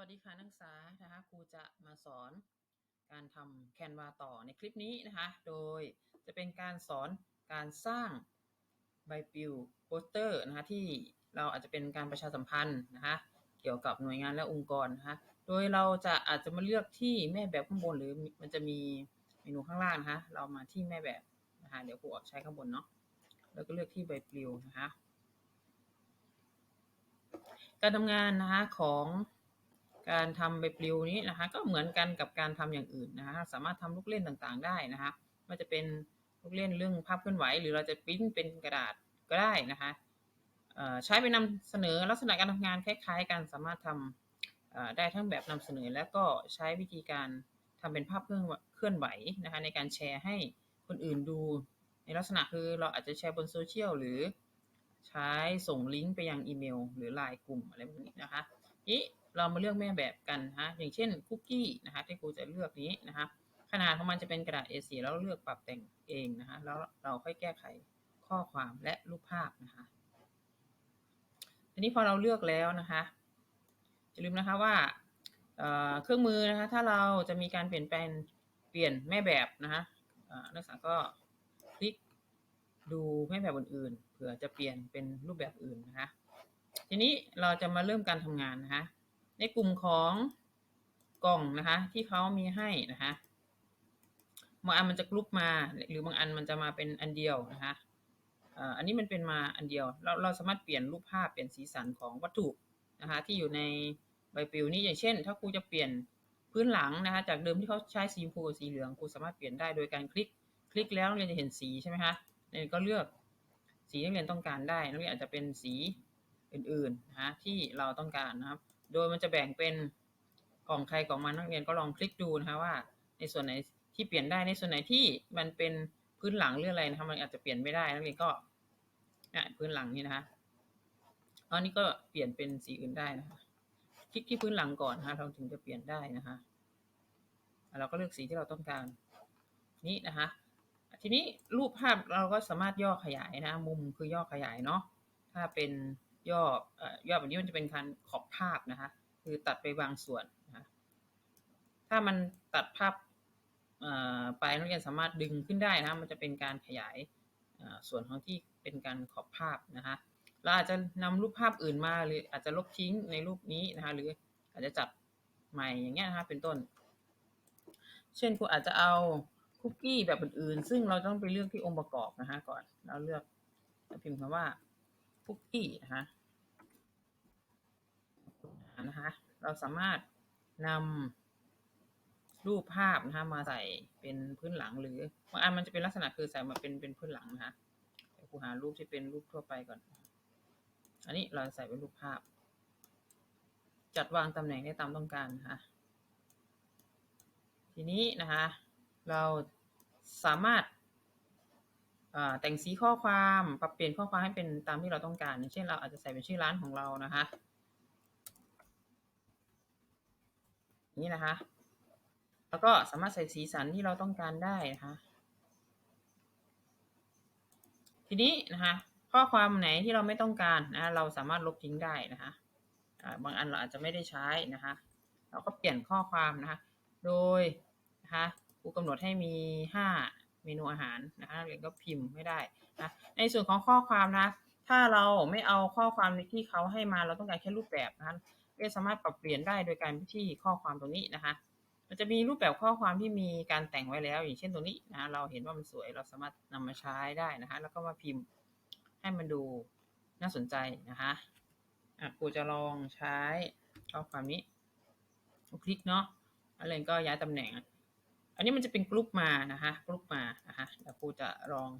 วัสดีค่ะนักศึกษานะคะครูจะมาสอนการทำแคนวาต่อในคลิปนี้นะคะ โดยจะเป็นการสอนการสร้างใบปลิวโปสเตอร์นะคะที่เราอาจจะเป็นการประชาสัมพันธ์นะคะเกี่ยวกับหน่วยงานและองค์กรนะคะโดยเราจะอาจจะมาเลือกที่แม่แบบข้างบนหรือมันจะมีเมนูข้างล่างนะคะเรามาที่แม่แบบนะคะเดี๋ยวครูออกใช้ข้างบนเนาะแล้วก็เลือกที่ใบปลิวนะคะการทำงานนะคะของ การทำใบปลิวนี้นะคะ ก็เหมือนกันกับการทำอย่างอื่นนะคะ สามารถทำลูกเล่นต่างๆได้นะคะไม่ว่าจะเป็นลูกเล่นเรื่องภาพเคลื่อนไหว หรือเราจะปริ้นเป็นกระดาษก็ได้นะคะใช้ไปนำเสนอลักษณะการทำงานคล้ายๆกันสามารถทำได้ทั้งแบบนำเสนอ แล้วก็ใช้วิธีการทำเป็นภาพเคลื่อนไหวนะคะในการแชร์ให้คนอื่นดูในลักษณะคือเราอาจจะแชร์บนโซเชียลหรือใช้ส่งลิงก์ไปยังอีเมล หรือไลน์กลุ่มอะไรแบบนี้นะคะนี้ เรามาเลือกแม่แบบกันนะอย่างเช่นคุกกี้นะคะที่ครูจะเลือกนี้นะคะขนาดของมันจะเป็นกระดาษ A4 แล้วเลือกปรับแต่งเองนะคะแล้วเราค่อยแก้ไขข้อความและรูปภาพนะคะทีนี้พอเราเลือกแล้วนะคะอย่าลืมนะคะว่าเครื่องมือนะคะถ้าเราจะมีการเปลี่ยนแปลงเปลี่ยนแม่แบบนะคะนักศึกษาก็คลิกดูแม่แบบอื่นๆเผื่อจะเปลี่ยนเป็นรูปแบบอื่นนะคะทีนี้เราจะมาเริ่มการทำงานนะคะ ในกลุ่มของกล่องนะคะ ที่เขามีให้นะคะบางอันมันจะกรุ๊ปมา หรือบางอันมันจะมาเป็นอันเดียวนะคะอันนี้มันเป็นมาอันเดียว เราเราสามารถเปลี่ยนรูปภาพเปลี่ยนสีสันของวัตถุนะคะ ที่อยู่ในใบปลิวนี้อย่างเช่น ถ้าครูจะเปลี่ยนพื้นหลังนะคะ จากเดิมที่เขาใช้สีชมพูกับสีเหลืองครูสามารถเปลี่ยนได้โดยการคลิกคลิกแล้วนักเรียนจะเห็นสีใช่ไหมคะนักเรียนก็เลือกสีนักเรียนต้องการได้นักเรียนอาจจะเป็นสีอื่นๆนะคะที่เราต้องการนะครับ โดยมันจะแบ่งเป็นกล่องใครกล่องมันนักเรียนก็ลองคลิกดูนะคะว่า ในส่วนไหนที่เปลี่ยนได้ในส่วนไหนที่มันเป็นพื้นหลังหรืออะไรนะคะมันอาจจะเปลี่ยนไม่ได้นักเรียนก็เนี่ยพื้นหลังนี่นะคะอันนี้ก็เปลี่ยนเป็นสีอื่นได้นะคะคลิกที่พื้นหลังก่อนนะคะเราถึงจะเปลี่ยนได้นะคะเราก็เลือกสีที่เราต้องการนี่นะคะ ทีนี้รูปภาพเราก็สามารถย่อขยายนะ มุมคือย่อขยายเนาะถ้าเป็น ย่อย่อแบบนี้มันจะเป็นการขอบภาพนะคะ คือตัดไปบางส่วนนะถ้ามันตัดภาพไปนักเรียนสามารถดึงขึ้นได้นะมันจะเป็นการขยายส่วนของที่เป็นการขอบภาพนะคะเราอาจจะนำรูปภาพอื่นมาหรืออาจจะลบทิ้งในรูปนี้นะคะหรืออาจจะจับใหม่อย่างเงี้ยนะคะเป็นต้น เช่นครูอาจจะเอาคุกกี้แบบอื่นๆ ซึ่งเราต้องไปเลือกที่องค์ประกอบนะคะก่อนเราเลือกพิมพ์คำว่าคุกกี้นะคะ นะคะ เราสามารถนำรูปภาพนะคะมาใส่เป็นพื้นหลังหรือบางอันมันจะเป็นลักษณะคือใส่มาเป็นเป็นพื้นหลังนะคะเดี๋ยวครูหารูปที่เป็นรูปทั่วไปก่อน อันนี้เราใส่เป็นรูปภาพ จัดวางตำแหน่งได้ตามต้องการนะคะ ทีนี้นะคะ เราสามารถแต่งสีข้อความปรับเปลี่ยนข้อความให้เป็นตามที่เราต้องการ เช่นเราอาจจะใส่เป็นชื่อร้านของเรานะคะ นี่นะคะ แล้วก็สามารถใส่สีสันที่เราต้องการได้นะคะ ทีนี้นะคะ ข้อความไหนที่เราไม่ต้องการนะเราสามารถลบทิ้งได้นะคะบางอันเราอาจจะไม่ได้ใช้นะคะ เราก็เปลี่ยนข้อความนะคะ โดยนะคะครูกำหนดให้มี 5 เมนูอาหารนะคะเรียนก็พิมพ์ไม่ได้นะในส่วนของข้อความนะ ถ้าเราไม่เอาข้อความที่เขาให้มาเราต้องการแค่รูปแบบนะคะ ก็สามารถปรับเปลี่ยนได้โดยการที่ข้อความตรงนี้นะคะ มันจะมีรูปแบบข้อความที่มีการแต่งไว้แล้ว อย่างเช่นตรงนี้นะเราเห็นว่ามันสวยเราสามารถนำมาใช้ได้นะคะ แล้วก็มาพิมพ์ให้มันดูน่าสนใจนะคะอะกูจะลองใช้ข้อความนี้คลิกเนาะอะไรก็ย้ายตำแหน่ง อันนี้มันจะเป็นกรุ๊ปมานะคะกรุ๊ปมานะคะเดี๋ยวครูจะลอง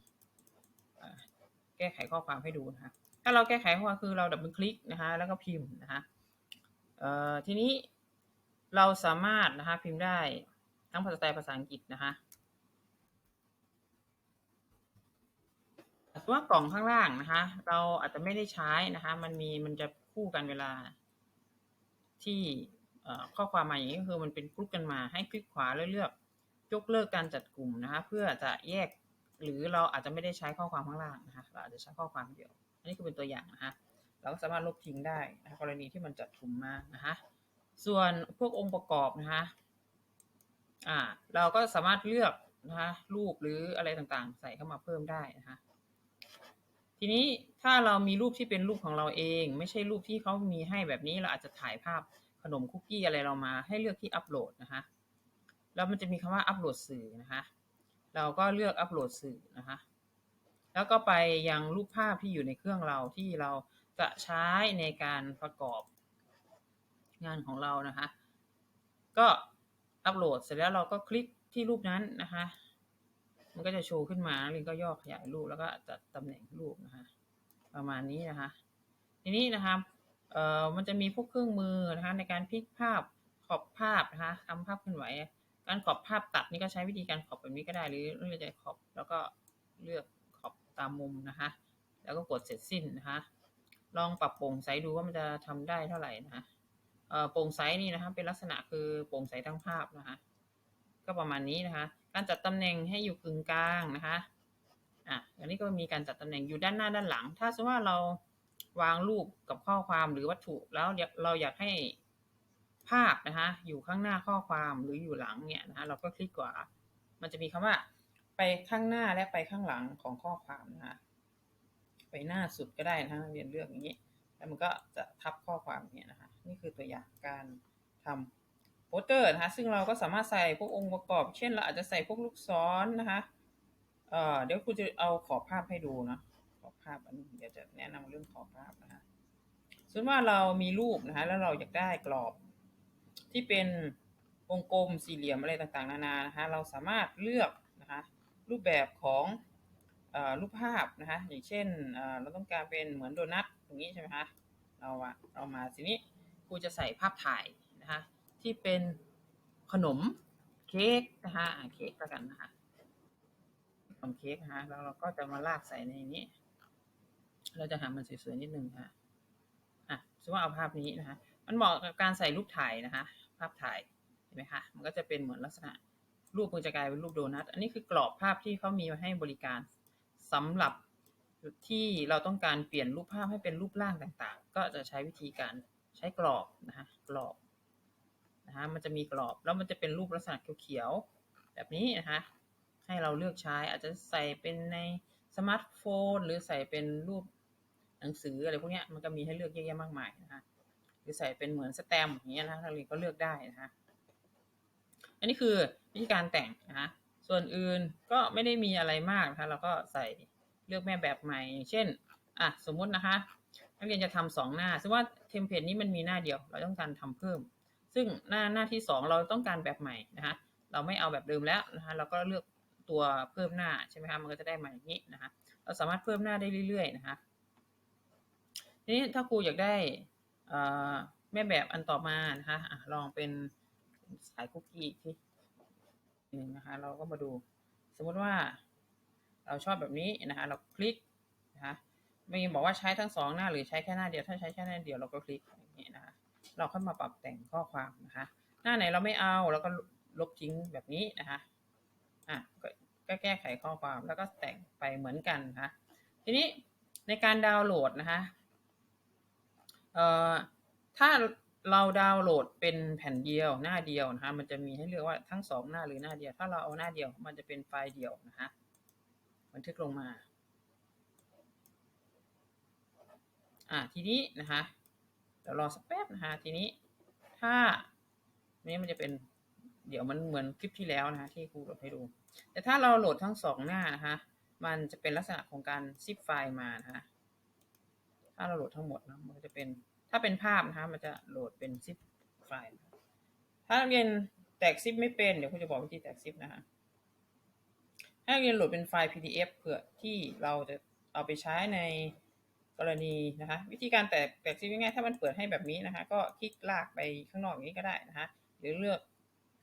แก้ไขข้อความให้ดูนะคะถ้าเราแก้ไขข้อความคือเราดับเบิลคลิกนะคะแล้วก็พิมพ์นะคะ ทีนี้เราสามารถนะคะพิมพ์ได้ทั้งภาษาไทยภาษาอังกฤษนะคะแต่ว่ากล่องข้างล่างนะคะ เราอาจจะไม่ได้ใช้นะคะ มันมีมันจะคู่กันเวลา ที่ข้อความมาอย่างนี้ก็คือมันเป็นกรุ๊ปกันมาให้คลิกขวาแล้วเลือกยกเลิกการจัดกลุ่มนะคะ เพื่อจะแยกหรือเราอาจจะไม่ได้ใช้ข้อความข้างล่างนะคะ เราอาจจะใช้ข้อความเดียว อันนี้คือเป็นตัวอย่างนะคะ เราก็สามารถลบทิ้งได้นะกรณีที่มันจัดกลุ่มมากนะคะ ส่วนพวกองค์ประกอบนะคะอ่าเราก็สามารถเลือกนะคะรูปหรืออะไรต่างๆ ใส่เข้ามาเพิ่มได้นะคะทีนี้ถ้าเรามีรูปที่เป็นรูปของเราเอง ไม่ใช่รูปที่เขามีให้แบบนี้เราอาจจะถ่ายภาพขนมคุกกี้อะไรเรามาให้เลือกที่อัปโหลดนะคะแล้วมันจะมีคำว่าอัปโหลดสื่อนะคะเราก็เลือกอัปโหลดสื่อนะคะแล้วก็ไปยังรูปภาพที่อยู่ในเครื่องเราที่เรา จะใช้ในการประกอบงานของเรานะคะ ก็อัปโหลดเสร็จแล้วเราก็คลิกที่รูปนั้นนะคะ มันก็จะโชว์ขึ้นมาลิงก็ย่อขยายรูปแล้วก็จัดตำแหน่งรูปนะคะ ประมาณนี้นะคะ ทีนี้นะคะเอ่อมันจะมีพวกเครื่องมือนะคะ ในการพลิกภาพขอบภาพนะคะทำภาพเคลื่อนไหว การขอบภาพตัดนี่ก็ใช้วิธีการขอบแบบนี้ก็ได้หรือเราจะขอบแล้วก็เลือกขอบตามมุมนะคะ แล้วก็กดเสร็จสิ้นนะคะ ลองปรับโปร่งใสดูว่ามันจะทำได้เท่าไหร่นะคะเอ่อโปร่งใสนี่นะคะเป็นลักษณะคือโปร่งใสทั้งภาพนะคะ ก็ประมาณนี้นะคะ การจัดตำแหน่งให้อยู่กึ่งกลางนะคะอะอันนี้ก็มีการจัดตำแหน่งอยู่ด้านหน้าด้านหลัง ถ้าสมมติว่าเราวางรูปกับข้อความหรือวัตถุแล้วเราอยากให้ภาพนะคะอยู่ข้างหน้าข้อความหรืออยู่หลังเนี่ยนะคะเราก็คลิกขวามันจะมีคำว่า ไปข้างหน้าและไปข้างหลังของข้อความนะคะ ไปหน้าสุดก็ได้นะคะเรียนเลือกอย่างนี้ แล้วมันก็จะทับข้อความเนี่ยนะคะ นี่คือตัวอย่างการทำโปสเตอร์นะคะซึ่งเราก็สามารถใส่พวกองค์ประกอบ เช่นเราอาจจะใส่พวกลูกศรนะคะเอ่อเดี๋ยวครูจะเอาขอบภาพให้ดูนะขอบภาพอันนี้เดี๋ยวจะแนะนำเรื่องขอบภาพนะคะสมมติว่าเรามีรูปนะคะแล้วเราอยากได้กรอบที่เป็นวงกลมสี่เหลี่ยมอะไรต่างๆ นานานะคะเราสามารถเลือกนะคะรูปแบบของ รูปภาพนะคะอย่างเช่นเราต้องการเป็นเหมือนโดนัทอย่างนี้ใช่ไหมคะเราอะเรามาทีนี้ครูจะใส่ภาพถ่ายนะคะที่เป็นขนมเค้กนะคะเค้กแล้วกันนะคะขนมเค้กนะฮะแล้วเราก็จะมาลากใส่ในนี้ เราจะหามันสวยๆนิดนึงนะฮะอะสมมติว่าเอาภาพนี้นะคะมันเหมาะกับการใส่รูปถ่ายนะคะภาพถ่ายเห็นไหมคะมันก็จะเป็นเหมือนลักษณะรูปมันจะกลายเป็นรูปโดนัท อันนี้คือกรอบภาพที่เขามีมาให้บริการ สำหรับที่เราต้องการเปลี่ยนรูปภาพให้เป็นรูปร่างต่าง ๆ ก็จะใช้วิธีการใช้กรอบนะคะกรอบนะคะมันจะมีกรอบแล้วมันจะเป็นรูปลักษณะเขียวๆแบบนี้นะคะให้เราเลือกใช้อาจจะใส่เป็นในสมาร์ทโฟน หรือใส่เป็นรูปหนังสืออะไรพวกนี้มันก็มีให้เลือกเยอะแยะมากมายนะคะหรือใส่เป็นเหมือนสแตมป์อย่างเงี้ยนะนักเรียนก็เลือกได้นะคะอันนี้คือวิธีการแต่งนะคะ ส่วนอื่นก็ไม่ได้มีอะไรมากนะคะเราก็ใส่เลือกแม่แบบใหม่ เช่นอะสมมุตินะคะ นักเรียนจะทำสองหน้าสมมติว่าเทมเพลตนี้มันมีหน้าเดียว เราต้องการทำเพิ่ม ซึ่งหน้าหน้าที่สองเราต้องการแบบใหม่นะคะเราไม่เอาแบบเดิมแล้วนะคะเราก็เลือกตัวเพิ่มหน้าใช่ไหมคะมันก็จะได้มาอย่างนี้นะคะเราสามารถเพิ่มหน้าได้เรื่อย ๆ นะคะทีนี้ถ้าครูอยากได้แม่แบบอันต่อมานะคะอะลองเป็นสายคุกกี้ที หนึ่งนะคะ เราก็มาดู สมมุติว่า เราชอบแบบนี้นะคะ เราคลิกนะคะไม่บอกว่าใช้ทั้งสองหน้าหรือใช้แค่หน้าเดียว ถ้าใช้แค่หน้าเดียวเราก็คลิกอย่างนี้นะคะ เราค่อยมาปรับแต่งข้อความนะคะ หน้าไหนเราไม่เอาเราก็ลบทิ้งแบบนี้นะคะอะก็แก้ไขข้อความแล้วก็แต่งไปเหมือนกันนะคะทีนี้ในการดาวน์โหลดนะคะเอ่อถ้า เราดาวน์โหลดเป็นแผ่นเดียวหน้าเดียวนะคะมันจะมีให้เลือกว่าทั้งสองหน้าหรือหน้าเดียว ถ้าเราเอาหน้าเดียวมันจะเป็นไฟล์เดียวนะคะบันทึกลงมาอ่าทีนี้นะคะเดี๋ยวรอสักแป๊บนะคะทีนี้ถ้านี้มันจะเป็นเดี๋ยวมันเหมือนคลิปที่แล้วนะคะที่ครูโหลดให้ดู แต่ถ้าเราโหลดทั้งสองหน้านะคะมันจะเป็นลักษณะของการซิปไฟล์มานะคะถ้าเราโหลดทั้งหมดนะมันจะเป็น ถ้าเป็นภาพนะคะ มันจะโหลดเป็นซิปไฟล์ ถ้าเรียนแตกซิปไม่เป็น เดี๋ยวครูจะบอกวิธีแตกซิปนะคะถ้าเรียนโหลดเป็นไฟล์ PDF เผื่อที่เราจะเอาไปใช้ในกรณีนะคะ วิธีการแตกแตกซิปง่ายๆถ้ามันเปิดให้แบบนี้นะคะ ก็คลิกลากไปข้างนอกอย่างนี้ก็ได้นะคะ หรือเลือก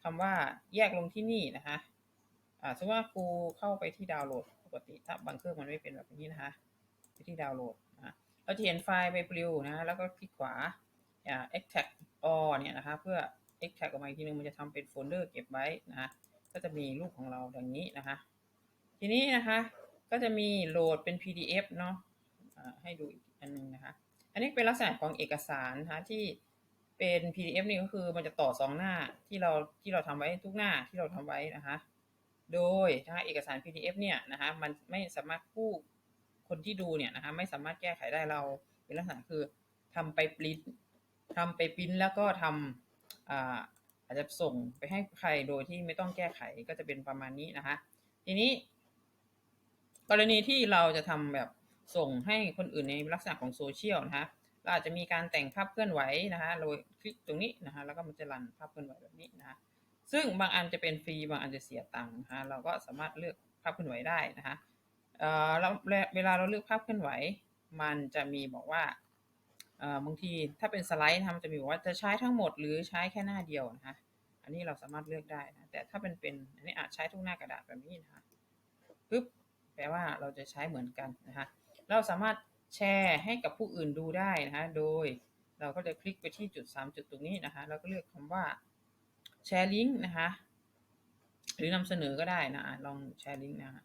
คำว่าแยกลงที่นี่นะคะอ่าสมมติว่าครูเข้าไปที่ดาวน์โหลดปกติถ้าบางเครื่องมันไม่เป็นแบบนี้นะคะไปที่ดาวน์โหลดนะ เราจะเห็นไฟล์ไปปลิวนะแล้วก็คลิกขวาอ่า extract all เนี่ยนะคะเพื่อ extract ออกมาอีกทีนึงมันจะทำเป็นโฟลเดอร์เก็บไว้นะก็จะมีรูปของเราอย่างนี้นะคะ ทีนี้นะคะก็จะมีโหลดเป็น PDF เนาะให้ดูอีกอันนึงนะคะ อันนี้เป็นลักษณะของเอกสารนะคะที่เป็น PDF นี่ก็คือมันจะต่อสองหน้าที่เราที่เราทำไว้ทุกหน้าที่เราทำไว้นะคะ โดยถ้าเอกสาร PDF เนี่ยนะคะมันไม่สามารถผู้ คนที่ดูเนี่ยนะคะไม่สามารถแก้ไขได้เราเป็นลักษณะคือทำไปปริ้นทำไปปริ้นแล้วก็ทำอ่าอาจจะส่งไปให้ใครโดยที่ไม่ต้องแก้ไขก็จะเป็นประมาณนี้นะคะทีนี้ กรณีที่เราจะทำแบบส่งให้คนอื่นในลักษณะของโซเชียลนะคะเราอาจจะมีการแต่งภาพเคลื่อนไหวนะคะโดยคลิกตรงนี้นะคะแล้วก็มันจะรันภาพเคลื่อนไหวแบบนี้นะคะซึ่งบางอันจะเป็นฟรีบางอันจะเสียตังค์นะคะเราก็สามารถเลือกภาพเคลื่อนไหวได้นะคะ เอ่อแล้วเวลาเราเลือกภาพเคลื่อนไหว มันจะมีบอกว่าเอ่อบางทีถ้าเป็นสไลด์นะมันจะมีบอกว่าจะใช้ทั้งหมดหรือใช้แค่หน้าเดียวนะคะอันนี้เราสามารถเลือกได้นะแต่ถ้าเป็นเป็นอันนี้อาจใช้ทุกหน้ากระดาษแบบนี้นะคะปึ๊บแปลว่าเราจะใช้เหมือนกันนะคะเราสามารถแชร์ให้กับผู้อื่นดูได้นะคะโดยเราก็จะคลิกไปที่จุด 3 จุดตรงนี้นะคะแล้วก็เลือกคำว่าแชร์ลิงก์นะคะหรือนำเสนอก็ได้นะะลองแชร์ลิงก์นะฮะ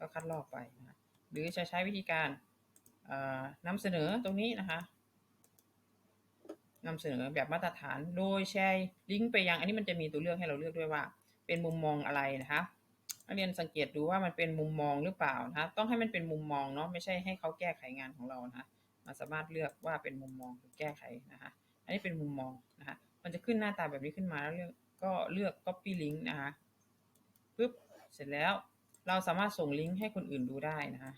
ก็คัดลอกไปนะหรือจะใช้วิธีการนำเสนอตรงนี้นะคะนำเสนอแบบมาตรฐานโดยแชร์ลิงก์ไปยัง อันนี้มันจะมีตัวเลือกให้เราเลือกด้วยว่า เป็นมุมมองอะไรนะคะนักเรียนสังเกตดูว่ามันเป็นมุมมองหรือเปล่านะคะต้องให้มันเป็นมุมมองเนาะไม่ใช่ให้เขาแก้ไขงานของเรานะคะมันสามารถเลือกว่าเป็นมุมมองหรือแก้ไขนะคะอันนี้เป็นมุมมองนะคะมันจะขึ้นหน้าตาแบบนี้ขึ้นมาแล้วเลือกก็เลือก copy link นะคะปึ๊บเสร็จแล้ว เราสามารถส่งลิงก์ให้คนอื่นดูได้นะคะ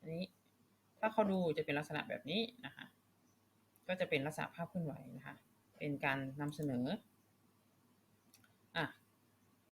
อันนี้ถ้าเขาดูจะเป็นลักษณะแบบนี้นะคะ ก็จะเป็นลักษณะภาพเคลื่อนไหวนะคะ เป็นการนำเสนออะ